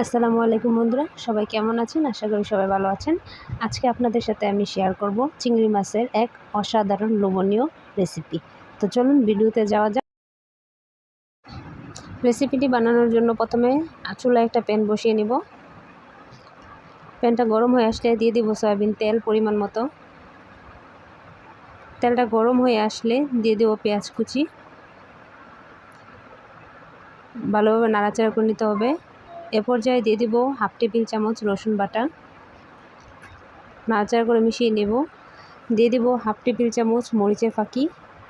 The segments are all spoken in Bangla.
আসসালামু আলাইকুম বন্ধুরা, সবাই কেমন আছেন? আশা করি সবাই ভালো আছেন। আজকে আপনাদের সাথে আমি শেয়ার করব চিংড়ি মাছের এক অসাধারণ লোভনীয় রেসিপি তো চলুন ভিডিওতে যাওয়া যাক। রেসিপিটি বানানোর জন্য প্রথমে চুলায় একটা প্যান বসিয়ে নিব। প্যানটা গরম হয়ে আসলে দিয়ে দিব সয়াবিন তেল পরিমাণ মতো। তেলটা গরম হয়ে আসলে দিয়ে দেবো পেঁয়াজ কুচি। ভালোভাবে নাড়াচাড়া করে নিতে হবে। এ পর্যায়ে দিয়ে দিব হাফ টেবিল চামচ রসুন বাটা। নাড়াচাড়া করে মিশিয়ে নেব। দিয়ে দিব হাফ টেবিল চামচ মরিচের ফাঁকি,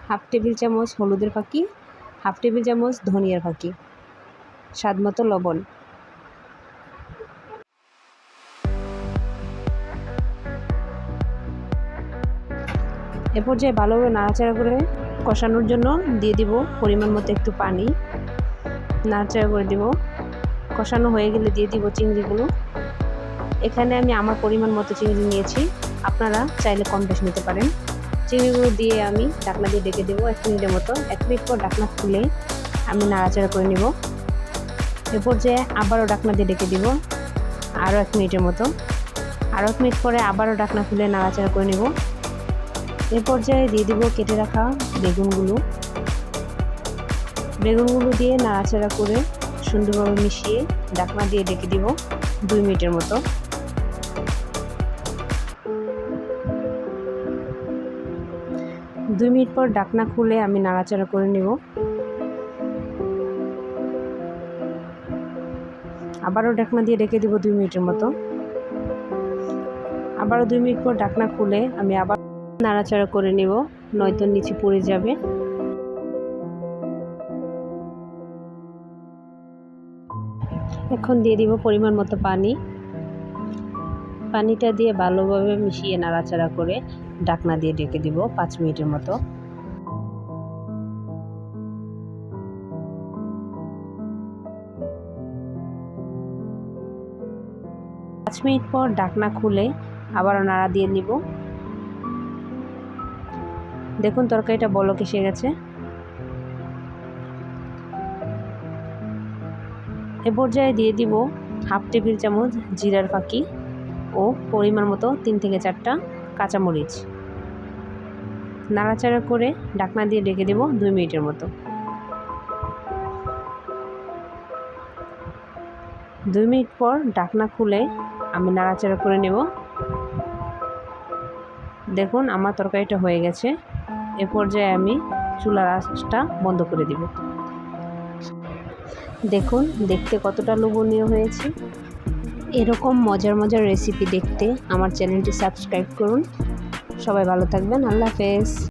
হাফ টেবিল চামচ হলুদের ফাঁকি, হাফ টেবিল চামচ ধনিয়ার ফাঁকি। স্বাদ মতো লবণ। এ পর্যায়ে ভালোভাবে নাড়াচাড়া করে কষানোর জন্য দিয়ে দিব পরিমাণ মতো একটু পানি। নাড়াচাড়া করে দিব। কষানো হয়ে গেলে দিয়ে দিব চিংড়িগুলো। এখানে আমি আমার পরিমাণ মতো চিংড়ি নিয়েছি। আপনারা চাইলে কম বেশি নিতে পারেন। চিংড়িগুলো দিয়ে আমি ডাকনা দিয়ে ডেকে দেবো এক মিনিটের মতো। এক মিনিট পর ডাকনা খুলে আমি নাড়াচাড়া করে নেব। এ পর্যায়ে আবারও ডাকনা দিয়ে ডেকে দিব, আরও এক মিনিটের মতো। আরও এক মিনিট পরে আবারও ডাকনা খুলে নাড়াচাড়া করে নেব। এ পর্যায়ে দিয়ে দিব কেটে রাখা বেগুনগুলো। বেগুনগুলো দিয়ে নাড়াচাড়া করে সুন্দরভাবে মিশিয়ে ডাকনা দিয়ে ডেকে দিব দুই মিনিটের মতো। দুই মিনিট পর ডাকনা খুলে আমি নাড়াচাড়া করে নেব। আবারও ডাকনা দিয়ে ডেকে দিব দুই মিনিটের মতো। আবারও দুই মিনিট পর ডাকনা খুলে আমি আবার নাড়াচাড়া করে নেব, নয়তো নিচে পড়ে যাবে। এখন দিয়ে দিব পরিমাণ মতো পানি। পানিটা দিয়ে ভালোভাবে মিশিয়ে নাড়াচাড়া করে ডাকনা দিয়ে ডেকে দিব পাঁচ মিনিটের মতো। পাঁচ মিনিট পর ডাকনা খুলে আবারও নাড়া দিয়ে নিব। দেখুন তরকারিটা বলক এসে গেছে। এ পর্যায়ে দিয়ে দিব হাফ টেবিল চামচ জিরার ফাঁকি ও পরিমাণ মতো তিন থেকে চারটা কাঁচামরিচ। নাড়াচাড়া করে ডাকনা দিয়ে ডেকে দেব দুই মিনিটের মতো। দুই মিনিট পর ডাকনা খুলে আমি নাড়াচাড়া করে নেব। দেখুন আমার তরকারিটা হয়ে গেছে। এ পর্যায়ে আমি চুলার আঁচটা বন্ধ করে দিব। দেখুন, দেখতে কতটা লোভনীয় হয়েছে। এরকম মজার মজার রেসিপি দেখতে আমার চ্যানেলটি সাবস্ক্রাইব করুন। সবাই ভালো থাকবেন, আল্লাহ হাফেজ।